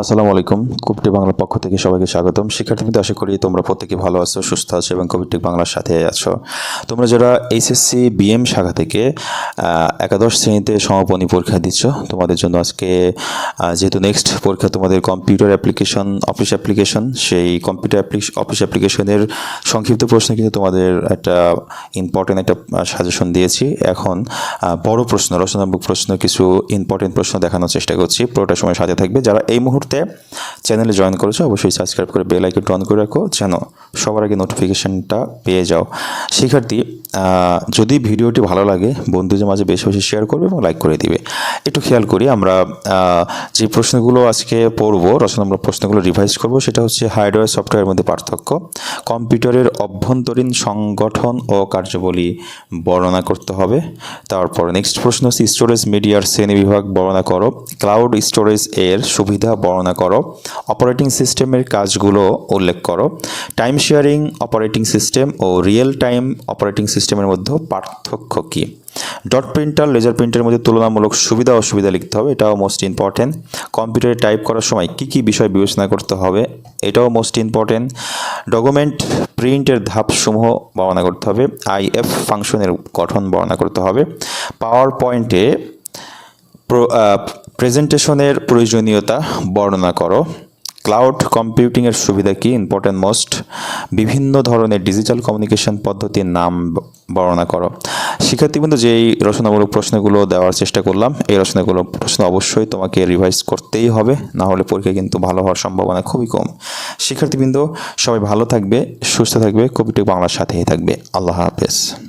আসসালামু আলাইকুম। কুপটি বাংলার পক্ষ থেকে সবাইকে স্বাগতম। শিক্ষার্থীদের আশা করি তোমরা প্রত্যেকে ভালো আছো, সুস্থ আছো এবং কবিটি বাংলার সাথে আছো। তোমরা যারা এইচএসসি, বিএম শাখা থেকে একাদশ শ্রেণীতে সমাপনী পরীক্ষা দিচ্ছ, তোমাদের জন্য আজকে যেহেতু নেক্সট পরীক্ষা তোমাদের কম্পিউটার অ্যাপ্লিকেশন অফিস অ্যাপ্লিকেশন সেই কম্পিউটার অফিস অ্যাপ্লিকেশনের সংক্ষিপ্ত প্রশ্ন কিন্তু তোমাদের একটা ইম্পর্টেন্ট একটা সাজেশন দিয়েছি। এখন বড় প্রশ্ন, রচনামূলক প্রশ্ন, কিছু ইম্পর্টেন্ট প্রশ্ন দেখানোর চেষ্টা করছি। পুরোটা সময় সাথে থাকবে। যারা এই মুহূর্তে চ্যানেলে জয়েন করেছ, অবশ্যই সাবস্ক্রাইব করে বেল আইকনটা অন করে রাখো, যেন সবার আগে নোটিফিকেশনটা পেয়ে যাও। শিক্ষার্থী যদি ভিডিওটি ভালো লাগে, বন্ধুদের মাঝে বেশি বেশি শেয়ার করবে এবং লাইক করে দিবে। একটু খেয়াল করি আমরা যে প্রশ্নগুলো আজকে পড়ব আমরা প্রশ্নগুলো রিভাইজ করব, সেটা হচ্ছে হার্ডওয়্যার সফটওয়্যারের মধ্যে পার্থক্য। কম্পিউটারের অভ্যন্তরীণ সংগঠন ও কার্যাবলী বর্ণনা করতে হবে। তারপর নেক্সট প্রশ্ন হচ্ছে স্টোরেজ মিডিয়ার শ্রেণীবিভাগ বর্ণনা করো। ক্লাউড স্টোরেজ এর সুবিধা বর্ণনা করো। অপারেটিং সিস্টেমের কাজগুলো উল্লেখ করো। টাইম শেয়ারিং অপারেটিং সিস্টেম ও রিয়েল টাইম অপারেটিং সিস্টেমের মধ্যে পার্থক্য কী? ডট প্রিন্টার লেজার প্রিন্টারের মধ্যে তুলনামূলক সুবিধা অসুবিধা লিখতে হবে, এটাও মোস্ট ইম্পর্টেন্ট কম্পিউটারে টাইপ করার সময় কী কী বিষয় বিবেচনা করতে হবে, এটাও মোস্ট ইম্পর্টেন্ট ডকুমেন্ট প্রিন্টের ধাপসমূহ বর্ণনা করতে হবে আইএফ ফাংশনের গঠন বর্ণনা করতে হবে। পাওয়ার পয়েন্টে প্রেজেন্টেশনের প্রয়োজনীয়তা বর্ণনা করো। ক্লাউড কম্পিউটিংয়ের সুবিধা কি? ইম্পর্টেন্ট মোস্ট বিভিন্ন ধরনের ডিজিটাল কমিউনিকেশন পদ্ধতির নাম বর্ণনা করো। শিক্ষার্থীবৃন্দ যেই রচনামূলক প্রশ্নগুলো দেওয়ার চেষ্টা করলাম, এই রচনাগুলো, প্রশ্ন অবশ্যই তোমাকে রিভাইজ করতেই হবে না হলে পরীক্ষা কিন্তু ভালো হওয়ার সম্ভাবনা খুবই কম। শিক্ষার্থীবৃন্দ সবাই ভালো থাকবে, সুস্থ থাকবে, কবিটি বাংলার সাথেই থাকবে। আল্লাহ হাফেজ।